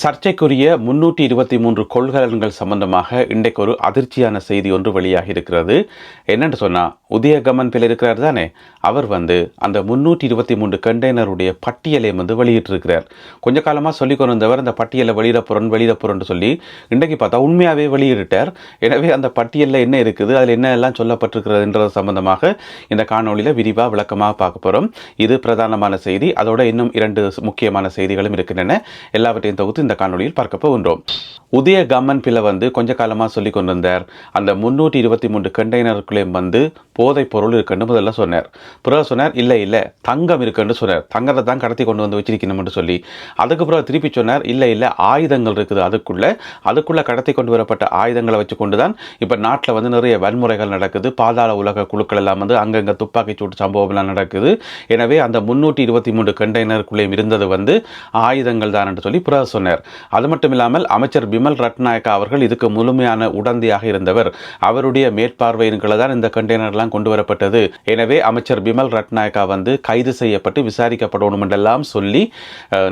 சர்ச்சைக்குரிய முன்னூற்றி இருபத்தி மூன்று கொள்கலன்கள் சம்பந்தமாக இன்றைக்கு ஒரு அதிர்ச்சியான செய்தி ஒன்று வெளியாகி இருக்கிறது என்னென்னு சொன்னால் உதயகமன் பிள்ளை இருக்கிறார் தானே? அவர் வந்து அந்த முன்னூற்றி இருபத்தி மூன்று கண்டெய்னருடைய பட்டியலை வந்து வெளியிட்டிருக்கிறார். கொஞ்ச காலமாக சொல்லி கொண்டு வந்தவர் அந்த பட்டியலை வெளியிட போகிறோம் வெளியிட போகிறோன்னு சொல்லி இன்றைக்கு பார்த்தா உண்மையாகவே வெளியிட்டார். எனவே அந்த பட்டியலில் என்ன இருக்குது அதில் என்ன எல்லாம் சொல்லப்பட்டிருக்கிறதுன்றது சம்பந்தமாக இந்த காணொளியில் விரிவாக விளக்கமாக பார்க்க போகிறோம் இது பிரதானமான செய்தி. அதோட இன்னும் இரண்டு முக்கியமான செய்திகளும் இருக்கின்றன. எல்லாவற்றையும் தொகுத்து இந்த காணொலியில் பார்க்க போகின்றோம். உதய கம்மன் பிள்ளை வந்து கொஞ்ச காலமாக சொல்லி கொண்டு வந்தார் அந்த முன்னூற்றி இருபத்தி மூன்று கண்டெய்னருக்குள்ளேயும் வந்து போதைப் பொருள் இருக்குன்னு முதல்ல சொன்னார். பிறகு சொன்னார் இல்லை இல்லை தங்கம் இருக்குன்னு சொன்னார். தங்கத்தை தான் கடத்தி கொண்டு வந்து வச்சிருக்கணும்னு சொல்லி. அதுக்கு பிறகு திருப்பி சொன்னார் இல்லை இல்லை ஆயுதங்கள் இருக்குது அதுக்குள்ளே. அதுக்குள்ளே கடத்தி கொண்டு வரப்பட்ட ஆயுதங்களை வச்சு கொண்டு தான் இப்போ நாட்டில் வந்து நிறைய வன்முறைகள் நடக்குது. பாதாள உலக குழுக்கள் எல்லாம் வந்து அங்கங்கே துப்பாக்கி சூட்டு சம்பவம்லாம் நடக்குது. எனவே அந்த முன்னூற்றி இருபத்தி மூன்று கண்டெய்னருக்குள்ளேயும் இருந்தது வந்து ஆயுதங்கள் தான் என்று சொல்லி பிறகு சொன்னார். அது மட்டும் இல்லாமல் அமைச்சர் பிமல் ரட்நாயக்கா அவர்கள் இதுக்கு முழுமையான உடந்தையாக இருந்தவர். அவருடைய மேற்பார்வையின் தான் இந்த கண்டெய்னர்லாம் கொண்டு வரப்பட்டது. எனவே அமைச்சர் பிமல் ரட்நாயக்கா வந்து கைது செய்யப்பட்டு விசாரிக்கப்படணும் என்றெல்லாம் சொல்லி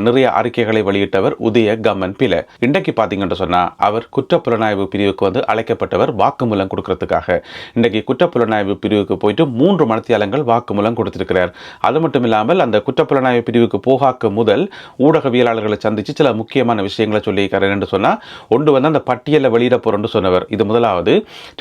நிறைய அறிக்கைகளை வெளியிட்டவர் உதய கமன் பில இன்றைக்கு பார்த்தீங்கன்னு சொன்னால் அவர் குற்றப்புலனாய்வு பிரிவுக்கு வந்து அழைக்கப்பட்டவர் வாக்குமூலம் கொடுக்கறதுக்காக. இன்றைக்கு குற்றப்புலனாய்வு பிரிவுக்கு போயிட்டு மூன்று மனத்தியாளங்கள் வாக்குமூலம் கொடுத்திருக்கிறார். அது மட்டும் இல்லாமல் அந்த குற்றப்புலனாய்வு பிரிவுக்கு போகாக்கு முதல் ஊடகவியலாளர்களை சந்தித்து சில முக்கிய முக்கியமான விஷயங்களை சொல்லியிருக்காரு என்று சொன்னால் ஒன்று வந்து அந்த பட்டியலை வெளியிட போறோம்னு சொன்னவர். இது முதலாவது.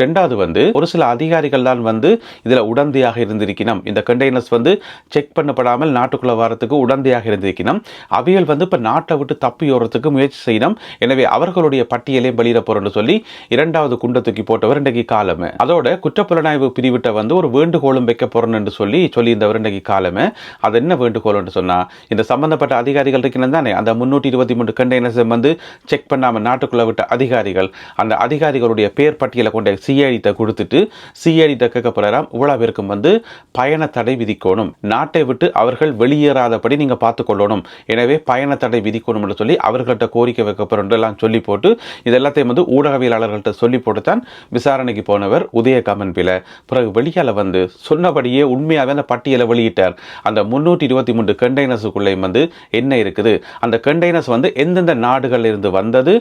ரெண்டாவது வந்து ஒரு சில அதிகாரிகள் தான் வந்து இதில் உடந்தையாக இருந்திருக்கணும். இந்த கண்டெய்னர்ஸ் வந்து செக் பண்ணப்படாமல் நாட்டுக்குள்ளே வரத்துக்கு உடந்தையாக இருந்திருக்கணும். அவைகள் வந்து இப்போ நாட்டை விட்டு தப்பி ஓடுறதுக்கு முயற்சி செய்யணும். எனவே அவர்களுடைய பட்டியலையும் வெளியிட போறோம்னு சொல்லி இரண்டாவது குண்டை தூக்கி போட்டவர் இன்றைக்கு காலமே. அதோட குற்றப்புலனாய்வு பிரிவிட்ட வந்து ஒரு வேண்டுகோளும் வைக்க போறோம் என்று சொல்லி சொல்லியிருந்தவர் இன்றைக்கு காலமே. அது என்ன வேண்டுகோள் என்று சொன்னா இந்த சம்பந்தப்பட்ட அதிகாரிகள் இருக்கணும் தானே? அந்த முன்னூற்றி இருபத்தி மூன்று கண்டெய்னர்ஸை வந்து செக் பண்ணாமல் நாட்டுக்குள்ளே விட்ட அதிகாரிகள் அந்த அதிகாரிகளுடைய பேர் பட்டியலை கொண்ட சிஐடிட்ட கொடுத்துட்டு சிஐடிட்ட கேட்கப்படுறாம் இவ்வளோ பேருக்கும் வந்து பயண தடை விதிக்கணும். நாட்டை விட்டு அவர்கள் வெளியேறாதபடி நீங்கள் பார்த்துக்கொள்ளணும் எனவே பயண தடை விதிக்கணும்னு சொல்லி அவர்கள்ட்ட கோரிக்கை வைக்க எல்லாம் சொல்லி போட்டு இது எல்லாத்தையும் வந்து ஊடகவியலாளர்கள்ட்ட சொல்லி போட்டு தான் விசாரணைக்கு போனவர் உதயகாமன் பில பிறகு வெளியால் வந்து சொன்னபடியே உண்மையாகவே அந்த பட்டியலை வெளியிட்டார். அந்த முன்னூற்றி இருபத்தி மூன்று கண்டெய்னர்ஸுக்குள்ளேயும் வந்து என்ன இருக்குது? அந்த கண்டெய்னர்ஸ் வந்து எந்த எந்தெந்த நாடுகளில் இருந்து வந்தது.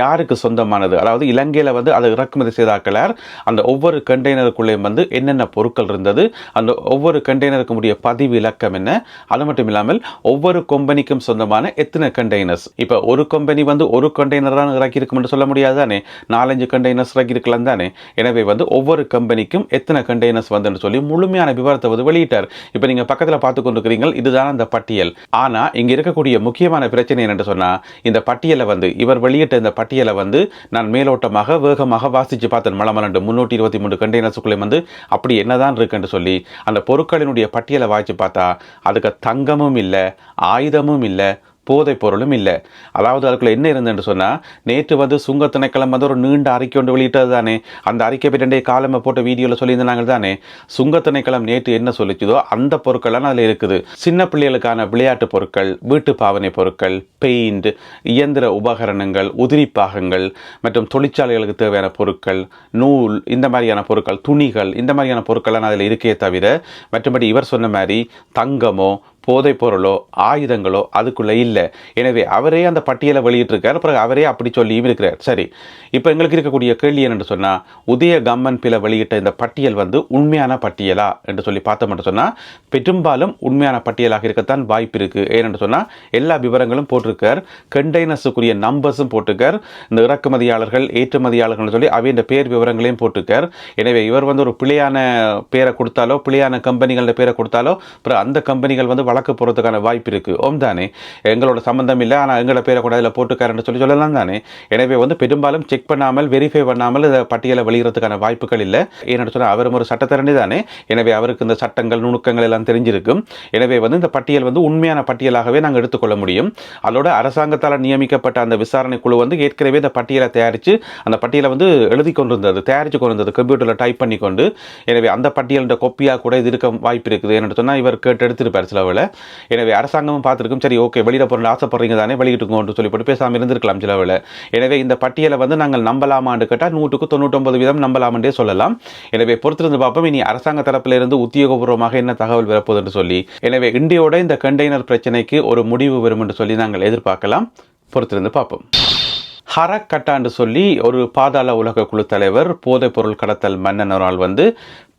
யாருக்கு சொந்தமானது? அதாவது இலங்கையில் வந்து அதை இறக்குமதி செய்தாக்கலார் அந்த ஒவ்வொரு கண்டெய்னருக்குள்ளேயும் வந்து என்னென்ன பொருட்கள் இருந்தது? அந்த ஒவ்வொரு கண்டெய்னருக்கும் உடைய பதிவு இலக்கம் என்ன? அது மட்டும் இல்லாமல் ஒவ்வொரு கம்பெனிக்கும் சொந்தமான எத்தனை கண்டெய்னர்ஸ் இப்போ ஒரு கம்பெனி வந்து ஒரு கண்டெய்னர் தான் என்று சொல்ல முடியாது தானே? நாலஞ்சு கண்டெய்னர்ஸ் இறக்கியிருக்கலாம் தானே? எனவே வந்து ஒவ்வொரு கம்பெனிக்கும் எத்தனை கண்டெய்னர்ஸ் வந்துன்னு சொல்லி முழுமையான விவரத்தை வந்து வெளியிட்டார். இப்போ நீங்கள் பக்கத்தில் பார்த்து கொண்டிருக்கிறீங்க இதுதான் அந்த பட்டியல். ஆனால் இங்கே இருக்கக்கூடிய முக்கியமான பிரச்சனை என்னென்று சொன்னால் இந்த பட்டியலை வந்து இவர் வெளியிட்ட இந்த பட்டியலை வந்து நான் மேலோட்டமாக வேகமாக வாசித்து பார்த்தேன். மலமலண்டு முன்னூற்றி இருபத்தி மூணு கண்டெய்னர்ஸுக்குள்ளே வந்து அப்படி என்னதான் இருக்குன்னு சொல்லி அந்த பொருட்களினுடைய பட்டியலை வாய்ச்சி பார்த்தா அதுக்கு தங்கமும் இல்லை ஆயுதமும் இல்லை போதைப் பொருளும் இல்லை. அதாவது அதுக்குள்ள என்ன இருந்துன்னு சொன்னால் நேற்று வந்து சுங்க திணைக்களம் வந்து ஒரு நீண்ட அறிக்கை ஒன்று வெளியிட்டது தானே. அந்த அறிக்கை பின்னே காலமை போட்ட வீடியோவில் சொல்லியிருந்தாங்க தானே. சுங்க திணைக்களம் நேற்று என்ன சொல்லிச்சுதோ அந்த பொருட்கள்லாம் அதில் இருக்குது. சின்ன பிள்ளைகளுக்கான விளையாட்டு பொருட்கள் வீட்டு பாவனை பொருட்கள் பெயிண்ட் இயந்திர உபகரணங்கள் உதிரி பாகங்கள் மற்றும் தொழிற்சாலைகளுக்கு தேவையான பொருட்கள் நூல் இந்த மாதிரியான பொருட்கள் துணிகள் இந்த மாதிரியான பொருட்கள்லாம் அதில் இருக்கே தவிர மற்றபடி இவர் சொன்ன மாதிரி தங்கமோ போதைப் பொருளோ ஆயுதங்களோ அதுக்குள்ளே இல்லை. எனவே அவரே அந்த பட்டியலை வெளியிட்டிருக்கார். பிறகு அவரே அப்படி சொல்லியும் இருக்கிறார். சரி இப்போ எங்களுக்கு இருக்கக்கூடிய கேள்வி என்னென்று சொன்னால் உதய கம்மன் பில வெளியிட்ட இந்த பட்டியல் வந்து உண்மையான பட்டியலா என்று சொல்லி பார்த்தோம்னு சொன்னால் பெரும்பாலும் உண்மையான பட்டியலாக இருக்கத்தான் வாய்ப்பு இருக்குது ஏனென்று சொன்னால் எல்லா விவரங்களும் போட்டிருக்கார். கண்டெய்னர்ஸுக்குரிய நம்பர்ஸும் போட்டிருக்கார். இந்த இறக்குமதியாளர்கள் ஏற்றுமதியாளர்கள்னு சொல்லி அவையின் பேர் விவரங்களையும் போட்டிருக்கார். எனவே இவர் வந்து ஒரு பிழையான பேரை கொடுத்தாலோ பிழையான கம்பெனிகளில் பேரை கொடுத்தாலோ அப்புறம் அந்த கம்பெனிகள் வந்து வழக்கு போகிறதுக்கான வாய்ப்பு இருக்குது ஓம் தானே. எங்களோட சம்மந்தம் இல்லை. ஆனால் எங்களோட பேரை கூட அதில் போட்டுக்காரன்னு சொல்லி சொல்லலாம் தானே. எனவே வந்து பெரும்பாலும் செக் பண்ணாமல் வெரிஃபை பண்ணாமல் இந்த பட்டியலை வெளியிடறதுக்கான வாய்ப்புகள் இல்லை. ஏன்னு சொன்னால் அவரும் ஒரு சட்டத்தரணி தானே. எனவே அவருக்கு இந்த சட்டங்கள் நுணுக்கங்கள் எல்லாம் தெரிஞ்சிருக்கும். எனவே வந்து இந்த பட்டியல் வந்து உண்மையான பட்டியலாகவே நாங்கள் எடுத்துக்கொள்ள முடியும். அதோட அரசாங்கத்தால் நியமிக்கப்பட்ட அந்த விசாரணை குழு வந்து ஏற்கனவே இந்த பட்டியலை தயாரித்து அந்த பட்டியலை வந்து எழுதி கொண்டிருந்தது தயாரித்து கொண்டிருந்தது. கம்ப்யூட்டரில் டைப் பண்ணி கொண்டு எனவே அந்த பட்டியலின் கொப்பியாக கூட இது இருக்க வாய்ப்பு இருக்குது. ஏன்னு சொன்னால் இவர் கேட்டு எடுத்திருப்பார் சிலவில் எனவே அரசாங்கமும் பார்த்துருக்கும் சரி ஓகே வெளியிட பொருள் ஆசைப்படுறீங்க தானே வெளியிட்டுக்கோன்னு சொல்லி போட்டு பேசாமல் இருந்திருக்கலாம் சில எனவே இந்த பட்டியலை வந்து நாங்கள் நம்பலாமான்னு கேட்டால் நூற்றுக்கு தொண்ணூற்றொன்பது வீதம் நம்பலாமென்றே சொல்லலாம். எனவே பொறுத்திருந்து பார்ப்போம். இனி அரசாங்க தரப்பிலிருந்து உத்தியோகபூர்வமாக என்ன தகவல் வரப்போகுது என்று சொல்லி. எனவே இந்தியோட இந்த கண்டெய்னர் பிரச்சனைக்கு ஒரு முடிவு வரும் என்று சொல்லி நாங்கள் எதிர்பார்க்கலாம். பொறுத்திருந்து பார்ப்போம். ஹரக் கட்டான்னு சொல்லி ஒரு பாதாள உலக குழு தலைவர் போதைப் பொருள் கடத்தல் மன்னனரால் வந்து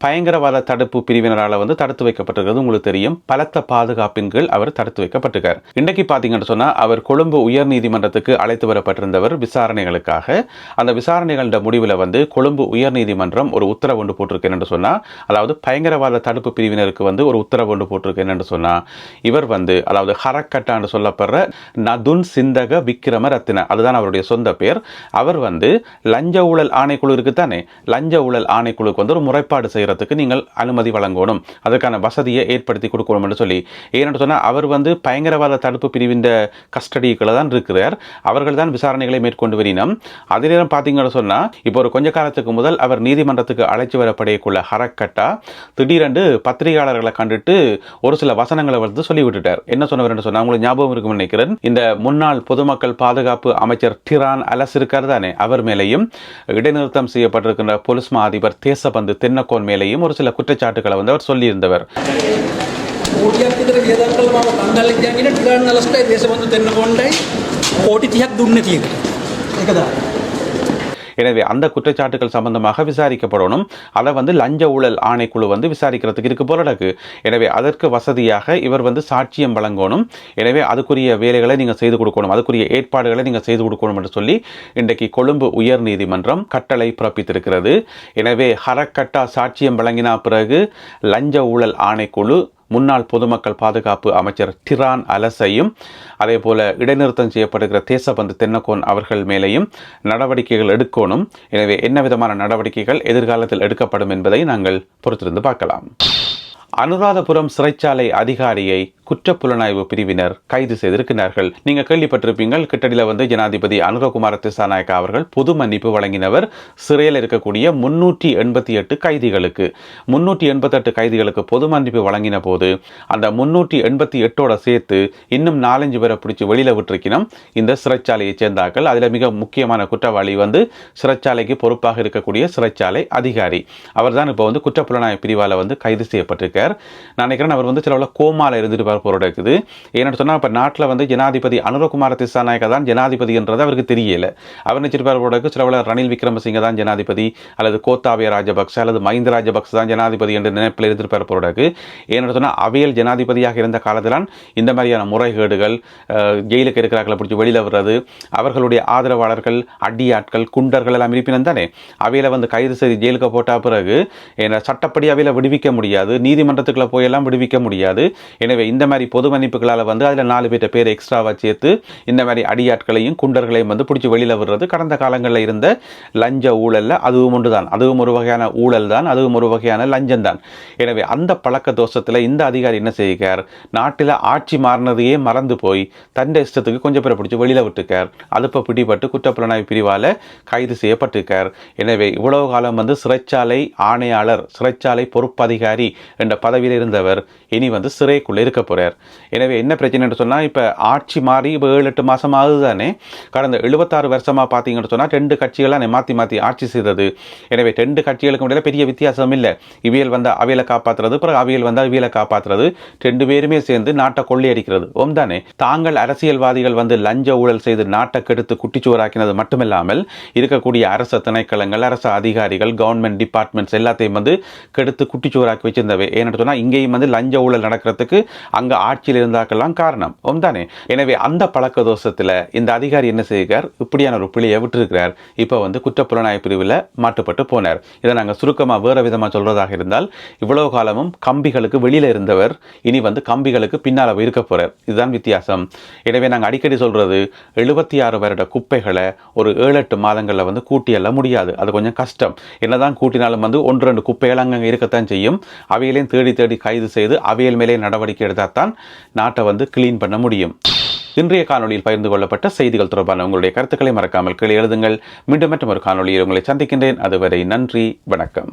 பயங்கரவாத தடுப்பு பிரிவினரால் வந்து தடுத்து வைக்கப்பட்டிருக்கிறது. உங்களுக்கு தெரியும். பலத்த பாதுகாப்பின் கீழ் அவர் தடுத்து வைக்கப்பட்டிருக்கார். இன்றைக்கு பார்த்தீங்கன்னு சொன்னால் அவர் கொழும்பு உயர் நீதிமன்றத்துக்கு அழைத்து வரப்பட்டிருந்தவர் விசாரணைகளுக்காக. அந்த விசாரணைகளோட முடிவில் வந்து கொழும்பு உயர் நீதிமன்றம் ஒரு உத்தரவு ஒன்று போட்டிருக்கேன் என்று சொன்னால் அதாவது பயங்கரவாத தடுப்பு பிரிவினருக்கு வந்து ஒரு உத்தரவு ஒன்று போட்டிருக்கேன் என்று சொன்னால் இவர் வந்து அதாவது ஹரக்கட்டான்னு சொல்லப்படுற நதுன் சிந்தக விக்ரம ரத்தின அதுதான் அவருடைய சொந்த பேர். அவர் வந்து லஞ்ச ஊழல் ஆணைக்குழு இருக்குத்தானே லஞ்ச ஊழல் ஆணைக்குழுக்கு வந்து ஒரு முறைப்பாடு செய்கிறதுக்கு நீங்கள் அனுமதி வழங்கணும். அதற்கான வசதியை ஏற்படுத்தி கொடுக்கணும் என்று சொல்லி. ஏன்னு சொன்னால் அவர் வந்து பயங்கரவாத தடுப்பு பிரிவின் கஸ்டடிக்குள்ள தான் இருக்கிறார். அவர்கள் தான் விசாரணைகளை மேற்கொண்டு வரினம் அதே நேரம் பார்த்தீங்கன்னு சொன்னால் இப்போ ஒரு கொஞ்ச காலத்துக்கு முதல் அவர் நீதிமன்றத்துக்கு அழைச்சி வரப்படையக்குள்ள ஹரக்கட்டா திடீரென்று பத்திரிகையாளர்களை கண்டுட்டு ஒரு சில வசனங்களை வந்து சொல்லி விட்டுட்டார் என்ன சொன்னவர் என்று சொன்னால் உங்களுக்கு ஞாபகம் இருக்கும் நினைக்கிறேன். இந்த முன்னாள் பொதுமக்கள் பாதுகாப்பு அமைச்சர் டிரான் அலஸ் இருக்கார் தானே அவர் மேலேயும் இடைநிறுத்தம் செய்யப்பட்டிருக்கின்ற போலீஸ் மா அதிபர் தேசபந்து தென்னக்கோன் மேலே மேலேயும் ஒரு சில குற்றச்சாட்டுகளை வந்து அவர் சொல்லியிருந்தவர் කෝටියක් විතර වියදම් කළා මම எனவே அந்த குற்றச்சாட்டுகள் சம்பந்தமாக விசாரிக்கப்படணும். அதை வந்து லஞ்ச ஊழல் ஆணைக்குழு வந்து விசாரிக்கிறதுக்கு இருக்கு போல எனவே அதற்கு வசதியாக இவர் வந்து சாட்சியம் வழங்கணும். எனவே அதுக்குரிய வேலைகளை நீங்கள் செய்து கொடுக்கணும். அதுக்குரிய ஏற்பாடுகளை நீங்கள் செய்து கொடுக்கணும் என்று சொல்லி இன்றைக்கு கொழும்பு உயர் நீதிமன்றம் கட்டளை பிறப்பித்திருக்கிறது. எனவே ஹரக்கட்டா சாட்சியம் வழங்கினா பிறகு லஞ்ச ஊழல் ஆணைக்குழு முன்னாள் பொதுமக்கள் பாதுகாப்பு அமைச்சர் டிரான் அலசையும் அதே போல இடைநிறுத்தம் செய்யப்படுகிற தேசபந்து தென்னக்கோன் அவர்கள் மேலேயும் நடவடிக்கைகள் எடுக்கணும். எனவே என்ன விதமான நடவடிக்கைகள் எதிர்காலத்தில் எடுக்கப்படும் என்பதை நாங்கள் பொறுத்திருந்து பார்க்கலாம். அனுராதபுரம் சிறைச்சாலை அதிகாரியை குற்றப்புலனாய்வு பிரிவினர் கைது செய்திருக்கிறார்கள். நீங்க கேள்விப்பட்டிருப்பீங்கள் கிட்டடியில் வந்து ஜனாதிபதி அனுரகுமார திசாநாயக்கா அவர்கள் பொது மன்னிப்பு வழங்கினவர் சிறையில் இருக்கக்கூடிய முன்னூற்றி எண்பத்தி எட்டு கைதிகளுக்கு. முன்னூற்றி எண்பத்தெட்டு கைதிகளுக்கு பொது மன்னிப்பு வழங்கின போது அந்த முன்னூற்றி எண்பத்தி எட்டோட சேர்த்து இன்னும் நாலஞ்சு பேரை பிடிச்சி வெளியில் விட்டுருக்கணும். இந்த சிறைச்சாலையை சேர்ந்தார்கள். அதில் மிக முக்கியமான குற்றவாளி வந்து சிறைச்சாலைக்கு பொறுப்பாக இருக்கக்கூடிய சிறைச்சாலை அதிகாரி. அவர் தான் இப்போ வந்து குற்றப்புலனாய்வு பிரிவால் வந்து கைது செய்யப்பட்டிருக்கார். நான் நினைக்கிறேன் அவர் வந்து சில கோமால இருந்துட்டு வர இருக்குது ஏன்னு சொன்னால் இப்போ நாட்டில் வந்து ஜனாதிபதி அனுரகுமார திசாநாயக்கா தான் ஜனாதிபதி என்றது அவருக்கு தெரியல. அவர் நினைச்சிருப்பார் போல சில ரணில் விக்ரமசிங்க தான் ஜனாதிபதி அல்லது கோத்தாபய ராஜபக்ச அல்லது மஹிந்த ராஜபக்ச தான் ஜனாதிபதி என்ற நினைப்பில் இருந்திருப்பார் போறதுக்கு ஏன்னு சொன்னால் அவையல் ஜனாதிபதியாக இருந்த காலத்தில்தான் இந்த மாதிரியான முறைகேடுகள் ஜெயிலுக்கு இருக்கிறார்களை பிடிச்சி வெளியில் வர்றது அவர்களுடைய ஆதரவாளர்கள் அடியாட்கள் குண்டர்கள் எல்லாம் இருப்பினும் தானே அவையில் வந்து கைது செய்து ஜெயிலுக்கு போட்ட பிறகு என்ன சட்டப்படி அவையில் விடுவிக்க முடியாது நீதிமன்றத்துக்குள்ளே போயெல்லாம் விடுவிக்க முடியாது. எனவே இந்த மாதிரி பொது மன்னிப்புகளால் வந்து அதில் நாலு பேர்ட்ட பேர் எக்ஸ்ட்ராவாக சேர்த்து இந்த மாதிரி அடியாட்களையும் குண்டர்களையும் வந்து பிடிச்சி வெளியில் விடுறது. கடந்த காலங்களில் இருந்த லஞ்ச ஊழலில் அதுவும் ஒன்று தான் அதுவும் ஒரு வகையான ஊழல் தான் அதுவும் ஒரு வகையான லஞ்சம் தான் எனவே அந்த பழக்க தோஷத்தில் இந்த அதிகாரி என்ன செய்கிறார்? நாட்டில் ஆட்சி மாறினதையே மறந்து போய் தன் இஷ்டத்துக்கு கொஞ்சம் பேரை பிடிச்சி வெளியில் விட்டுக்கார் அதுப்போ பிடிபட்டு குற்றப்புலனாய்வு பிரிவால் கைது செய்யப்பட்டிருக்கார் எனவே இவ்வளவு காலம் வந்து சிறைச்சாலை ஆணையாளர் சிறைச்சாலை பொறுப்பதிகாரி என்ற பதவியில் இருந்தவர். இனி வந்து சிறைக்குள்ளே இருக்கப்படும் போகிறார் எனவே என்ன பிரச்சனைன்னு சொன்னால் இப்போ ஆட்சி மாறி இப்போ ஏழு எட்டு மாதம் ஆகுது தானே கடந்த எழுபத்தாறு வருஷமாக பார்த்தீங்கன்னு சொன்னால் ரெண்டு கட்சிகளாக மாற்றி மாற்றி ஆட்சி செய்தது. எனவே ரெண்டு கட்சிகளுக்கு இடையில பெரிய வித்தியாசம் இல்லை. இவியல் வந்தால் அவியலை காப்பாற்றுறது பிறகு அவியல் வந்தால் அவியலை காப்பாற்றுறது ரெண்டு பேருமே சேர்ந்து நாட்டை கொள்ளையடிக்கிறது. ஓம் தானே? தாங்கள் அரசியல்வாதிகள் வந்து லஞ்ச ஊழல் செய்து நாட்டை கெடுத்து குட்டிச்சுவராக்கினது மட்டுமில்லாமல் இருக்கக்கூடிய அரச திணைக்களங்கள் அரசு அதிகாரிகள் கவர்மெண்ட் டிபார்ட்மெண்ட்ஸ் எல்லாத்தையும் வந்து கெடுத்து குட்டிச்சுவராக்கி வச்சிருந்தவை. ஏன்னு சொன்னால் இங்கேயும் வந்து லஞ்ச ஊழல் நடக்கிறதுக்கு அங்கே ஆட்சியில் இருந்தாக்கெல்லாம் காரணம். ஒம்தானே எனவே அந்த பழக்க தோஷத்தில் இந்த அதிகாரி என்ன செய்கிறார்? இப்படியான ஒரு பிள்ளையை விட்டுருக்கிறார். இப்போ வந்து குற்றப்புலனாய்வு பிரிவில் மாட்டுப்பட்டு போனார். இதை நாங்கள் சுருக்கமாக வேறு விதமாக சொல்றதாக இருந்தால் இவ்வளவு காலமும் கம்பிகளுக்கு வெளியில் இருந்தவர் இனி வந்து கம்பிகளுக்கு பின்னால் இருக்க போறார். இதுதான் வித்தியாசம். எனவே நாங்கள் அடிக்கடி சொல்றது எழுபத்தி ஆறு வருட குப்பைகளை ஒரு ஏழு எட்டு மாதங்களில் வந்து கூட்டியெல்லாம் முடியாது. அது கொஞ்சம் கஷ்டம். என்னதான் கூட்டினாலும் வந்து ஒன்று ரெண்டு குப்பைகள் அங்கங்கே இருக்கத்தான் செய்யும். அவையிலையும் தேடி தேடி கைது செய்து அவையில் மேலே நடவடிக்கை எடுத்தால் தான் நாட்டை வந்து கிளீன் பண்ண முடியும். இன்றைய காணொளியில் பகிர்ந்து கொள்ளப்பட்ட செய்திகள் தொடர்பான உங்களுடைய கருத்துக்களை மறக்காமல் கீழே எழுதுங்கள். மீண்டும் மற்றும் ஒரு காணொளியில் உங்களை சந்திக்கின்றேன். அதுவரை நன்றி வணக்கம்.